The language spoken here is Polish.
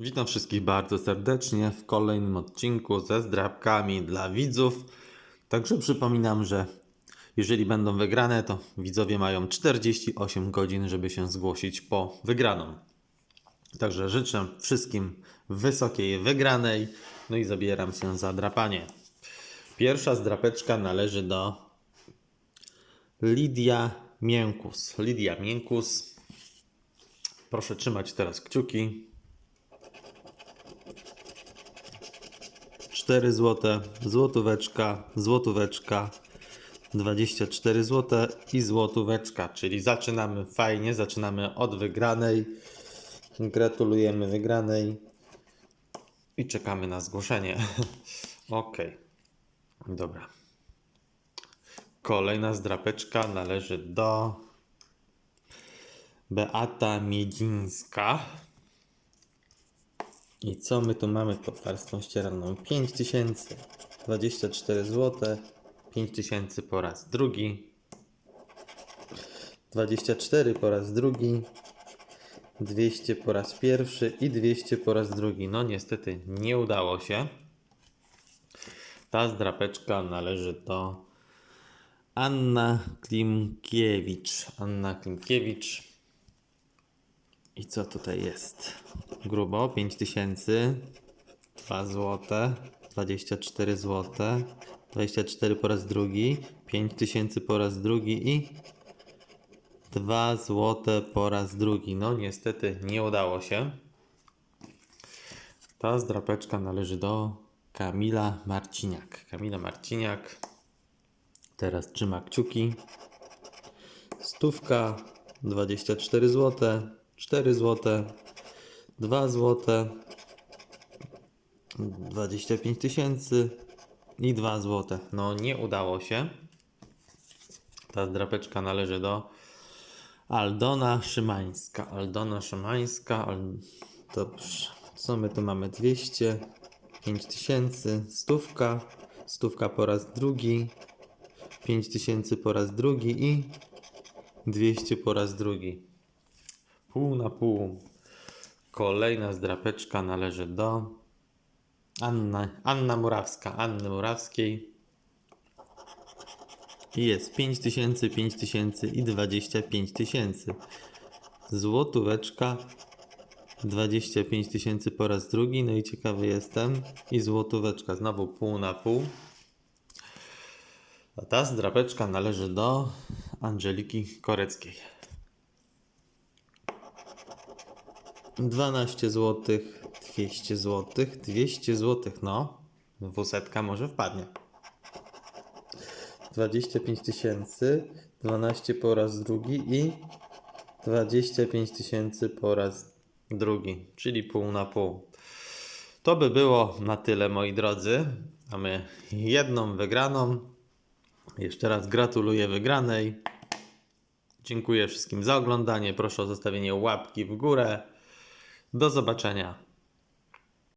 Witam wszystkich bardzo serdecznie w kolejnym odcinku ze zdrabkami dla widzów. Także przypominam, że jeżeli będą wygrane, to widzowie mają 48 godzin, żeby się zgłosić po wygraną. Także życzę wszystkim wysokiej wygranej, no i zabieram się za drapanie. Pierwsza zdrapeczka należy do Lidia Miękus. Lidia Miękus. Proszę trzymać teraz kciuki. 4 zł, złotóweczka, złotóweczka, 24 zł i złotóweczka, czyli zaczynamy fajnie, zaczynamy od wygranej. Gratulujemy wygranej i czekamy na zgłoszenie. ok, dobra. Kolejna zdrapeczka należy do Beata Miedzińska. I co my tu mamy pod warstwą ścieralną? 5000, 24 zł, 5000 po raz drugi, 24 po raz drugi, 200 po raz pierwszy i 200 po raz drugi. No niestety nie udało się. Ta zdrapeczka należy do Anna Klimkiewicz. Anna Klimkiewicz. I co tutaj jest? Grubo 5000, 2 zł, 24 zł, 24 po raz drugi, 5000 po raz drugi i 2 zł po raz drugi. No niestety nie udało się. Ta zdrapeczka należy do Kamila Marciniak. Kamila Marciniak teraz trzyma kciuki. Stówka, 24 zł, 4 zł, 2 zł, 25 tysięcy i 2 zł. No nie udało się. Ta drapeczka należy do Aldona Szymańska. Aldona Szymańska. Al... Dobrze. Co my tu mamy? 200, 5000, stówka, stówka po raz drugi, 5000 po raz drugi i 200 po raz drugi. Pół na pół. Kolejna zdrapeczka należy do Anna, Anna Murawska. Anny Murawskiej. Jest 5000, 5000 i 25 tysięcy. Złotóweczka 25 tysięcy po raz drugi. No i ciekawy jestem. I złotóweczka znowu pół na pół. A ta zdrapeczka należy do Angeliki Koreckiej. 12 zł, 200 zł, 200 zł, no. Dwusetka może wpadnie. 25 tysięcy, 12 po raz drugi i 25 tysięcy po raz drugi, czyli pół na pół. To by było na tyle, moi drodzy. Mamy jedną wygraną. Jeszcze raz gratuluję wygranej. Dziękuję wszystkim za oglądanie. Proszę o zostawienie łapki w górę. Do zobaczenia